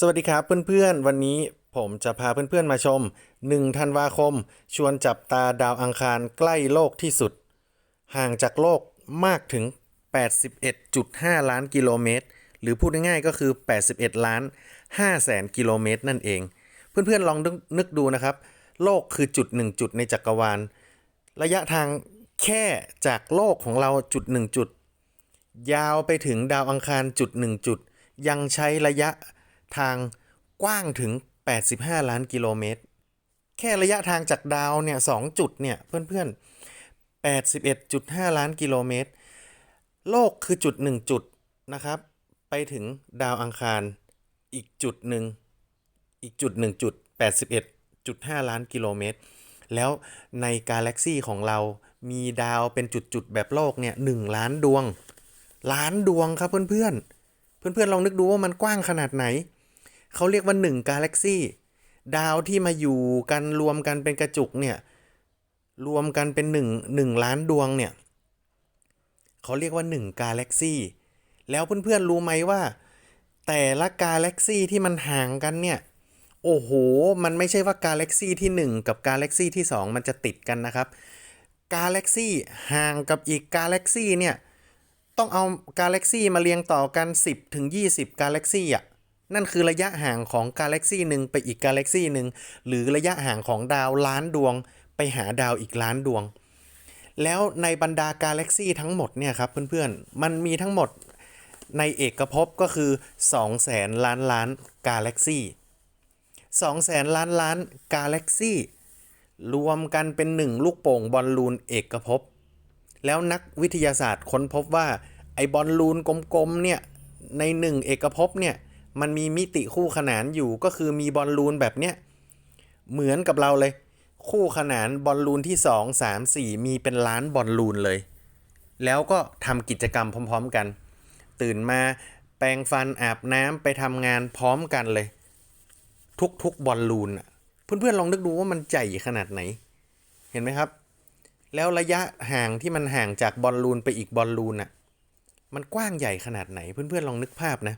สวัสดีครับเพื่อนๆ วันนี้ผมจะพาเพื่อนๆมาชม 1 ธันวาคม ชวนจับตาดาวอังคารใกล้โลกที่สุด ห่างจากโลกมากถึง 81.5 ล้านกิโลเมตร หรือพูดง่ายๆก็คือ 81 ล้าน5แสนกิโลเมตรนั่นเอง เพื่อนๆลองนึกดูนะครับ โลกคือจุดหนึ่งจุดในจักรวาล ระยะทางแค่จากโลกของเราจุดหนึ่งจุด ยาวไปถึงดาวอังคารจุดหนึ่งจุด ยังใช้ระยะ ทางกว้างถึง 85 ล้านกิโลเมตร แค่ระยะทางจากดาวเนี่ยสองจุดเนี่ยเพื่อนๆ 81.5 ล้านกิโลเมตร โลกคือจุดหนึ่งจุดนะครับ ไปถึงดาวอังคารอีกจุดหนึ่งอีกจุดหนึ่งจุด81.5 ล้านกิโลเมตร แล้วในกาแล็กซีของเรามีดาวเป็นจุดๆแบบโลกเนี่ยหนึ่งล้านดวง ล้านดวงครับเพื่อนๆ เพื่อนๆลองนึกดูว่ามันกว้างขนาดไหน เขาเรียกว่าหนึ่งกาแล็กซี่ดาวที่มาอยู่กันรวมกันเป็นกระจุกเนี่ยรวมกันเป็นหนึ่งหนึ่งล้านดวงเนี่ยเขาเรียกว่าหนึ่งกาแล็กซี่แล้วเพื่อนๆรู้ไหมว่า แต่ละกาแล็กซี่ที่มันห่างกันเนี่ยโอ้โห มันไม่ใช่ว่ากาแล็กซี่ที่ 1 กับกาแล็กซี่ที่ 2 มันจะติดกันนะครับ กาแล็กซี่ห่างกับอีกกาแล็กซี่เนี่ย ต้องเอากาแล็กซี่มาเรียงต่อกัน 10 ถึง 20 กาแล็กซี่อะ นั่นคือระยะห่างของกาแล็กซี่หนึ่งไปอีกกาแล็กซี่หนึ่งหรือระยะห่างของดาวล้านดวง ไปหาดาวอีกล้านดวง แล้วในบรรดากาแล็กซี่ทั้งหมดเนี่ยครับเพื่อนๆ มันมีทั้งหมดในเอกภพก็คือ2แสนล้านล้านกาแล็กซี่2แสนล้านล้านกาแล็กซี่รวมกันเป็นหนึ่งลูกโป่งบอลลูนเอกภพ แล้วนักวิทยาศาสตร์ค้นพบว่าไอบอลลูนกลมๆเนี่ยในหนึ่งเอกภพเนี่ย มันมีมิติคู่ขนานอยู่ก็คือมีบอลลูนแบบเนี้ยเหมือนกับเราเลย คู่ขนานบอลลูนที่ 2 3 4 มีเป็นล้านบอลลูนเลย แล้วก็ทำกิจกรรมพร้อม ๆกัน ตื่นมาแปรงฟันอาบน้ำไปทำงานพร้อมกันเลย ทุกๆบอลลูนอะเพื่อนๆลองนึกดูว่ามันใหญ่ขนาดไหน เห็นไหมครับ แล้วระยะห่างที่มันห่างจากบอลลูนไปอีกบอลลูนอะมันกว้างใหญ่ขนาดไหนเพื่อนๆลองนึกภาพนะ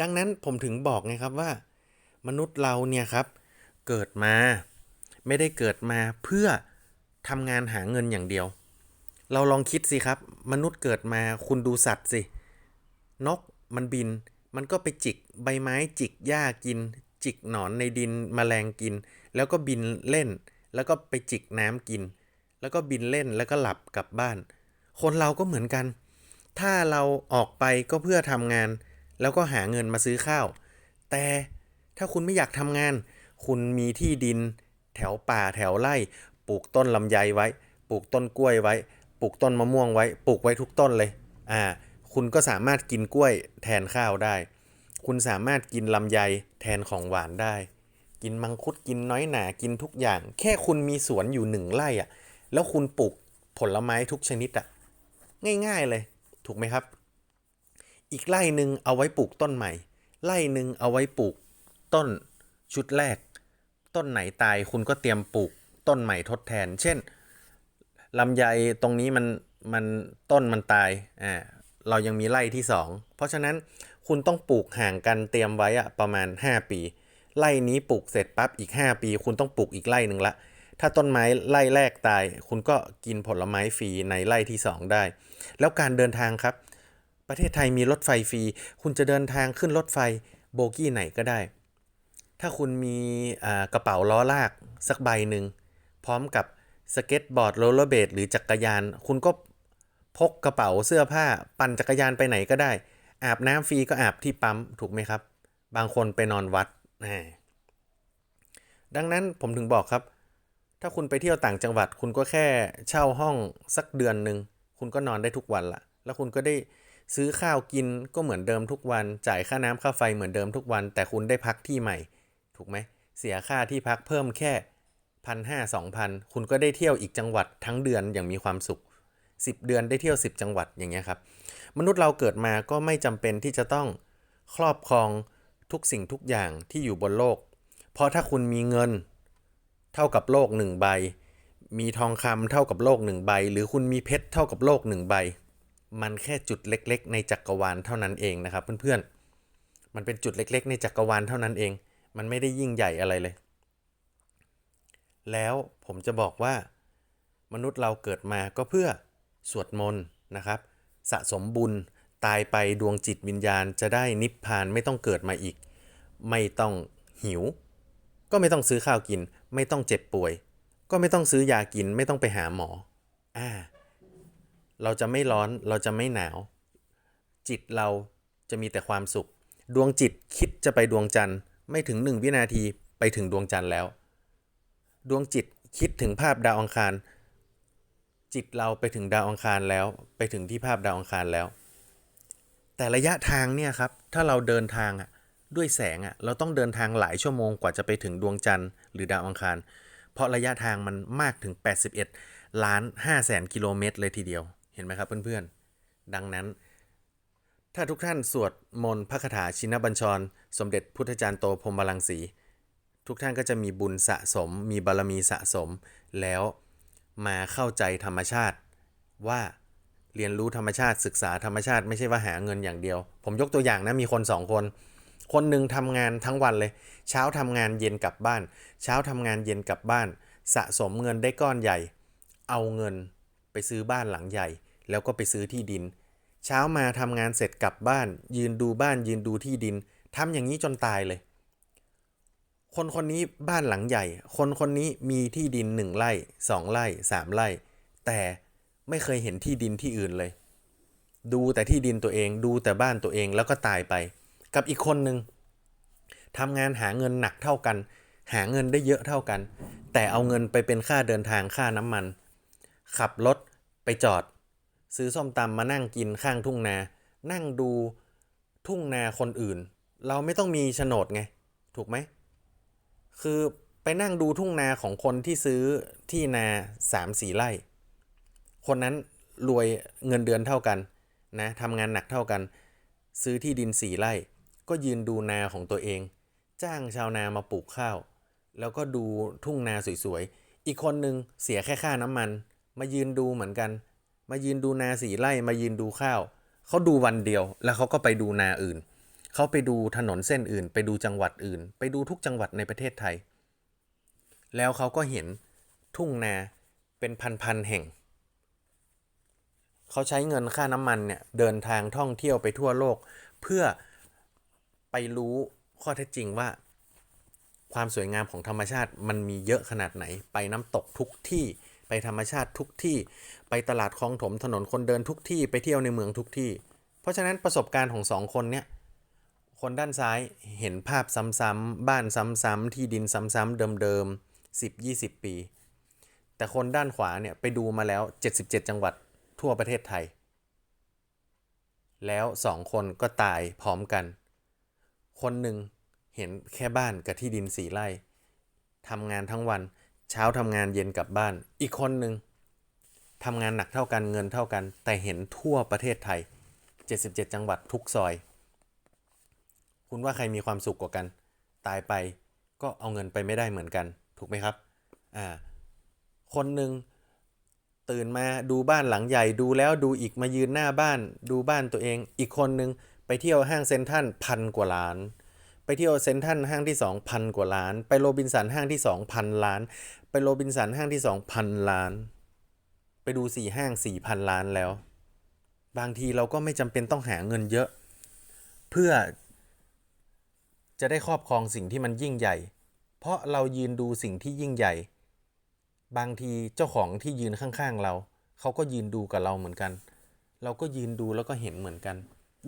ดังนั้นผมถึงบอกไงครับว่า มนุษย์เราเนี่ยครับ เกิดมาไม่ได้เกิดมาเพื่อทำงานหาเงินอย่างเดียว เราลองคิดสิครับ มนุษย์เกิดมาคุณดูสัตว์สิ นกมันบิน มันก็ไปจิกใบไม้จิกหญ้ากิน จิกหนอนในดินแมลงกิน แล้วก็บินเล่น แล้วก็ไปจิกน้ำกิน แล้วก็บินเล่นแล้วก็หลับกลับบ้าน คนเราก็เหมือนกัน ถ้าเราออกไปก็เพื่อทำงาน แล้วก็หาเงินมาซื้อข้าว แต่ถ้าคุณไม่อยากทำงาน คุณมีที่ดิน แถวป่าแถวไร่ ปลูกต้นลำไยไว้ ปลูกต้นกล้วยไว้ ปลูกต้นมะม่วงไว้ ปลูกไว้ทุกต้นเลย อ่า คุณก็สามารถกินกล้วยแทนข้าวได้ คุณสามารถกินลำไยแทนของหวานได้ กินมังคุดกินน้อยหนา กินทุกอย่าง แค่คุณมีสวนอยู่หนึ่งไร่อะ แล้วคุณปลูกผลไม้ทุกชนิดอะ ง่าย ๆเลย ถูกไหมครับ อีกไร่หนึ่งเอาไว้ปลูกต้นใหม่ ไร่หนึ่งเอาไว้ปลูกต้นชุดแรก ต้นไหนตายคุณก็เตรียมปลูกต้นใหม่ทดแทน เช่นลำไยตรงนี้มันมันต้นมันตายอ่าเรายังมีไร่ที่สองเพราะฉะนั้นคุณต้องปลูกห่างกันเตรียมไว้อะประมาณ 5 ปี ไร่นี้ปลูกเสร็จปั๊บอีก 5 ปี คุณต้องปลูกอีกไร่หนึ่งละ ถ้าต้นไม้ไร่แรกตาย คุณก็กินผลไม้ฟรีในไร่ที่ 2 ได้ แล้วการเดินทางครับ ประเทศไทยมีรถไฟฟรี คุณจะเดินทางขึ้นรถไฟโบกี้ไหนก็ได้ ถ้าคุณมีกระเป๋าล้อลากสักใบหนึ่ง พร้อมกับสเก็ตบอร์ดโรลเลอร์เบดหรือจักรยาน คุณก็พกกระเป๋าเสื้อผ้า ปั่นจักรยานไปไหนก็ได้ อาบน้ำฟรีก็อาบที่ปั๊มถูกไหมครับ บางคนไปนอนวัดดังนั้นผมถึงบอกครับ ถ้าคุณไปเที่ยวต่างจังหวัด คุณก็แค่เช่าห้องสักเดือนหนึ่ง คุณก็นอนได้ทุกวันละ แล้วคุณก็ได้ ซื้อข้าวกินก็เหมือนเดิมทุกวัน จ่ายค่าน้ำค่าไฟเหมือนเดิมทุกวัน แต่คุณได้พักที่ใหม่ ถูกไหม เสียค่าที่พักเพิ่มแค่พันห้าสองพันคุณก็ได้เที่ยวอีกจังหวัดทั้งเดือนอย่างมีความสุข 10 เดือนได้เที่ยว 10 จังหวัดอย่างเงี้ยครับ มนุษย์เราเกิดมาก็ไม่จำเป็นที่จะต้องครอบครองทุกสิ่งทุกอย่างที่อยู่บนโลก เพราะถ้าคุณมีเงิน เท่ากับโลกหนึ่งใบ มีทองคำเท่ากับโลกหนึ่งใบ หรือคุณมีเพชรเท่ากับโลกหนึ่งใบ มันแค่จุดเล็ก ๆ ในจักรวาลเท่านั้นเองนะครับ เพื่อนๆ มันเป็นจุดเล็ก ๆ ในจักรวาลเท่านั้นเอง มันไม่ได้ยิ่งใหญ่อะไรเลย แล้วผมจะบอกว่า มนุษย์เราเกิดมาก็เพื่อสวดมนต์นะครับ สะสมบุญตายไปดวงจิตวิญญาณจะได้นิพพานไม่ต้องเกิดมาอีก ไม่ต้องหิว ก็ไม่ต้องซื้อข้าวกิน ไม่ต้องเจ็บป่วย ก็ไม่ต้องซื้อยากินไม่ต้องไปหาหมอ อ่า เราจะไม่ร้อนเราจะไม่หนาว จิตเราจะมีแต่ความสุข ดวงจิตคิดจะไปดวงจันทร์ ไม่ถึงหนึ่งวินาทีไปถึงดวงจันทร์แล้ว ดวงจิตคิดถึงภาพดาวอังคาร จิตเราไปถึงดาวอังคารแล้ว ไปถึงที่ภาพดาวอังคารแล้ว แต่ระยะทางเนี่ยครับถ้าเราเดินทางอะด้วยแสงอะเราต้องเดินทางหลายชั่วโมงกว่าจะไปถึงดวงจันทร์หรือดาวอังคาร เพราะระยะทางมันมากถึง 81 ล้าน5แสนกิโลเมตรเลยทีเดียว ห็นไหมครับเพื่อนๆ ดังนั้น ถ้าทุกท่านสวดมนต์พระคาถาชินบัญชร สมเด็จพุทธจารย์โตพรหมลังสี ทุกท่านก็จะมีบุญสะสม มีบารมีสะสม แล้วมาเข้าใจธรรมชาติว่าเรียนรู้ธรรมชาติศึกษาธรรมชาติไม่ใช่ว่าหาเงินอย่างเดียว ผมยกตัวอย่างนะมีคนสองคน คนหนึ่งทำงานทั้งวันเลย เช้าทำงานเย็นกลับบ้าน เช้าทำงานเย็นกลับบ้าน สะสมเงินได้ก้อนใหญ่ เอาเงินไปซื้อบ้านหลังใหญ่ แล้วก็ไปซื้อที่ดิน เช้ามาทำงานเสร็จกลับบ้าน ยืนดูบ้านยืนดูที่ดินทำอย่างนี้จนตายเลย คนคนนี้บ้านหลังใหญ่ คนคนนี้มีที่ดินหนึ่งไร่สองไร่สามไร่ แต่ไม่เคยเห็นที่ดินที่อื่นเลย ดูแต่ที่ดินตัวเอง ดูแต่บ้านตัวเองแล้วก็ตายไป กับอีกคนหนึ่งทำงานหาเงินหนักเท่ากัน หาเงินได้เยอะเท่ากัน แต่เอาเงินไปเป็นค่าเดินทางค่าน้ำมัน ขับรถไปจอด ซื้อส้มตำมานั่งกินข้างทุ่งนา นั่งดูทุ่งนาคนอื่น เราไม่ต้องมีโฉนดไง ถูกไหม คือไปนั่งดูทุ่งนาของคนที่ซื้อที่นาสามสี่ไร่ คนนั้นรวยเงินเดือนเท่ากันนะทำงานหนักเท่ากัน ซื้อที่ดินสี่ไร่ ก็ยืนดูนาของตัวเอง จ้างชาวนามาปลูกข้าว แล้วก็ดูทุ่งนาสวยๆ อีกคนนึงเสียแค่ค่าน้ำมัน มายืนดูเหมือนกัน มายืนดูนาสีไร่มายืนดูข้าวเขาดูวันเดียว แล้วเขาก็ไปดูนาอื่นเขาไปดูถนนเส้นอื่น ไปดูจังหวัดอื่น ไปดูทุกจังหวัดในประเทศไทย แล้วเขาก็เห็นทุ่งนาเป็นพันๆแห่งเขาใช้เงินค่าน้ำมันเนี่ยเดินทางท่องเที่ยวไปทั่วโลก เพื่อไปรู้ข้อเท็จจริงว่า ความสวยงามของธรรมชาติมันมีเยอะขนาดไหน ไปน้ำตกทุกที่ ไปธรรมชาติทุกที่ ไปตลาดคลองถมถนนคนเดินทุกที่ไปเที่ยวในเมืองทุกที่ เพราะฉะนั้นประสบการณ์ของสองคนเนี่ยคนด้านซ้ายเห็นภาพซ้ำๆบ้านซ้ำๆที่ดินซ้ำๆเดิมๆ10 20 ปี แต่คนด้านขวาเนี่ยไปดูมาแล้ว 77 จังหวัดทั่วประเทศไทย แล้วสองคนก็ตายพร้อมกัน คนหนึ่งเห็นแค่บ้านกับที่ดินสีไร่ทำงานทั้งวัน เช้าทำงานเย็นกลับบ้าน อีกคนหนึ่งทำงานหนักเท่ากันเงินเท่ากัน แต่เห็นทั่วประเทศไทย 77 จังหวัดทุกซอย คุณว่าใครมีความสุขกว่ากัน ตายไปก็เอาเงินไปไม่ได้เหมือนกัน ถูกไหมครับอ่าคนหนึ่งตื่นมาดูบ้านหลังใหญ่ดูแล้วดูอีกมายืนหน้าบ้าน ดูบ้านตัวเอง อีกคนหนึ่งไปเที่ยวห้างเซ็นทัลพันกว่าล้าน ไปเที่ยวเซ็นทัลห้างที่สองพันกว่าล้าน ไปโรบินสันห้างที่สองพันล้าน ไปโรบินสันห้างที่สองพันล้าน ไปดูสี่ห้างสี่พันล้านแล้ว บางทีเราก็ไม่จำเป็นต้องหาเงินเยอะ เพื่อ จะได้ครอบครองสิ่งที่มันยิ่งใหญ่ เพราะเรายืนดูสิ่งที่ยิ่งใหญ่ บางทีเจ้าของที่ยืนข้างๆเรา เขาก็ยืนดูกับเราเหมือนกัน เราก็ยืนดูแล้วก็เห็นเหมือนกัน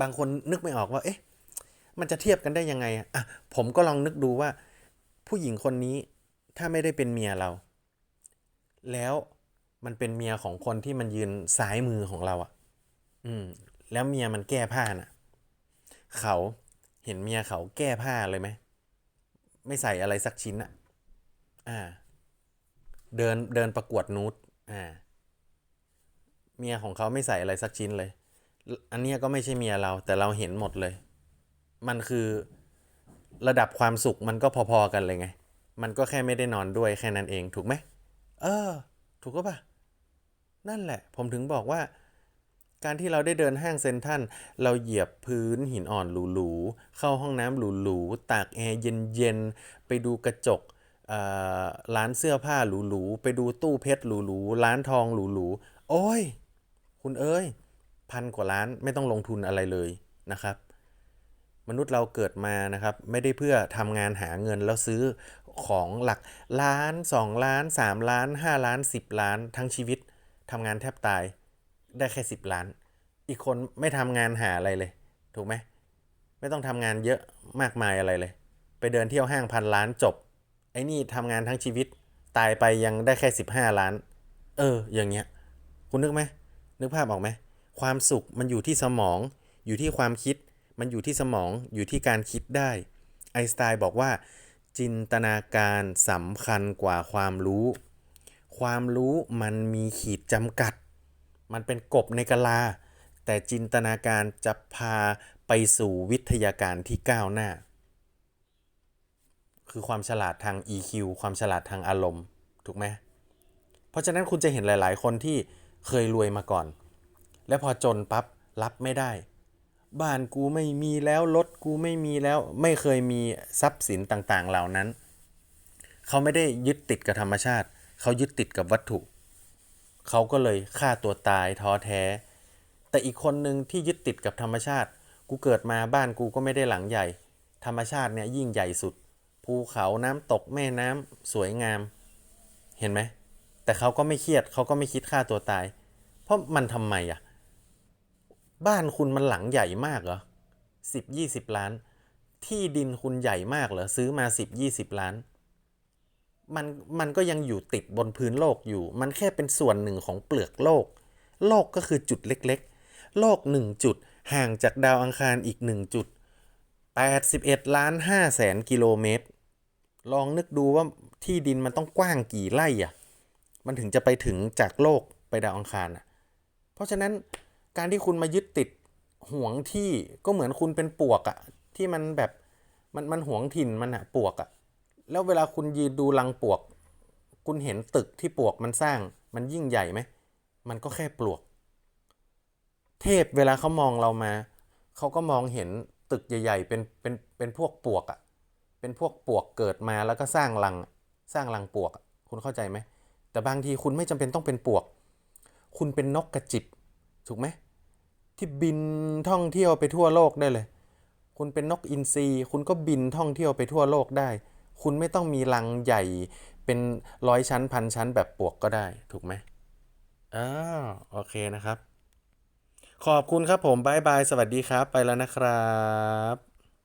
บางคนนึกไม่ออกว่าเอ๊ะมันจะเทียบกันได้ยังไงอะอะผมก็ลองนึกดูว่า ผู้หญิงคนนี้ ถ้าไม่ได้เป็นเมียเรา แล้วมันเป็นเมียของคนที่มันยืนซ้ายมือของเราอะ่ะ อืม แล้วเมียมันแก้ผ้าน่ะ เขาเห็นเมียเขาแก้ผ้าเลยไหม ไม่ใส่อะไรสักชิ้นอะอ่า เดินเดินประกวดนูดอ่า เมียของเขาไม่ใส่อะไรสักชิ้นเลย อันเนี้ยก็ไม่ใช่เมียเรา แต่เราเห็นหมดเลย มันคือระดับความสุขมันก็พอๆกันเลยไง มันก็แค่ไม่ได้นอนด้วยแค่นั้นเองถูกไหม เออ ถูกก็ปะนั่นแหละ ผมถึงบอกว่า การที่เราได้เดินห้างเซนทัลเราเหยียบพื้นหินอ่อนหรูๆ เข้าห้องน้ำหรูๆ ตากแอร์เย็นๆ ไปดูกระจกร้านเสื้อผ้าหรูๆ ไปดูตู้เพชรหรูๆ ร้านทองหรูๆ โอ้ย คุณเอ้ย พันกว่าล้านไม่ต้องลงทุนอะไรเลยนะครับ มนุษย์เราเกิดมานะครับ ไม่ได้เพื่อทำงานหาเงินแล้วซื้อ ของหลักล้านสองล้านสามล้านห้าล้านสิบล้าน ทั้งชีวิตทำงานแทบตายได้แค่สิบล้าน อีกคนไม่ทำงานหาอะไรเลย ถูกไหมไม่ต้องทำงานเยอะมากมายอะไรเลย ไปเดินเที่ยวห้างพันล้านจบ ไอ้นี่ทำงานทั้งชีวิตตายไปยังได้แค่สิบห้าล้าน เออ อย่างเงี้ย คุณนึกไหม นึกภาพออกไหม ความสุขมันอยู่ที่สมอง อยู่ที่ความคิด มันอยู่ที่สมอง อยู่ที่การคิดได้ ไอสไตน์บอกว่า จินตนาการสำคัญกว่าความรู้ ความรู้มันมีขีดจำกัด มันเป็นกบในกะลา แต่จินตนาการจะพาไปสู่วิทยาการที่ก้าวหน้า คือความฉลาดทาง EQ ความฉลาดทางอารมณ์ ถูกไหม เพราะฉะนั้นคุณจะเห็นหลาย ๆ คนที่เคยรวยมาก่อน แล้วพอจนปั๊บรับไม่ได้ บ้านกูไม่มีแล้วรถกูไม่มีแล้วไม่เคยมีทรัพย์สินต่างๆ เหล่านั้น เขาไม่ได้ยึดติดกับธรรมชาติ เขายึดติดกับวัตถุ เขาก็เลยฆ่าตัวตายท้อแท้ แต่อีกคนหนึ่งที่ยึดติดกับธรรมชาติ กูเกิดมาบ้านกูก็ไม่ได้หลังใหญ่ ธรรมชาติเนี่ยยิ่งใหญ่สุด ภูเขาน้ำตกแม่น้ำสวยงาม เห็นไหมแต่เขาก็ไม่เครียดเขาก็ไม่คิดฆ่าตัวตาย เพราะมันทำไมอะ บ้านคุณมันหลังใหญ่มากเหรอสิบยี่สิบล้าน ที่ดินคุณใหญ่มากเหรอซื้อมาสิบยี่สิบล้าน มันมันก็ยังอยู่ติดบนพื้นโลกอยู่ มันแค่เป็นส่วนหนึ่งของเปลือกโลก โลกก็คือจุดเล็กๆ โลกหนึ่งจุดห่างจากดาวอังคารอีกหนึ่งจุด81ล้าน5แสนกิโลเมตร ลองนึกดูว่าที่ดินมันต้องกว้างกี่ไร่อะ มันถึงจะไปถึงจากโลกไปดาวอังคารอะ เพราะฉะนั้น การที่คุณมายึดติดห่วงที่ก็เหมือนคุณเป็นปวกอะที่มันแบบมันมันห่วงถิ่นมันอะปวกอะแล้วเวลาคุณยืนดูรังปวก คุณเห็นตึกที่ปวกมันสร้าง มันยิ่งใหญ่ไหมมันก็แค่ปลวก เทพเวลาเขามองเรามาเขาก็มองเห็นตึกใหญ่ ๆ เป็นเป็นเป็นพวกปวกอะเป็นพวกปวกเกิดมาแล้วก็สร้างรังสร้างรังปวก คุณเข้าใจไหมแต่บางทีคุณไม่จำเป็นต้องเป็นปวก คุณเป็นนกกระจิบถูกไหม ที่บินท่องเที่ยวไปทั่วโลกได้เลย คุณเป็นนกอินทรีคุณก็บินท่องเที่ยวไปทั่วโลกได้ คุณไม่ต้องมีรังใหญ่เป็นร้อยชั้นพันชั้นแบบปวกก็ได้ถูกไหมอ้าวโอเคนะครับ ขอบคุณครับผมบายบาย สวัสดีครับ ไปแล้วนะครับ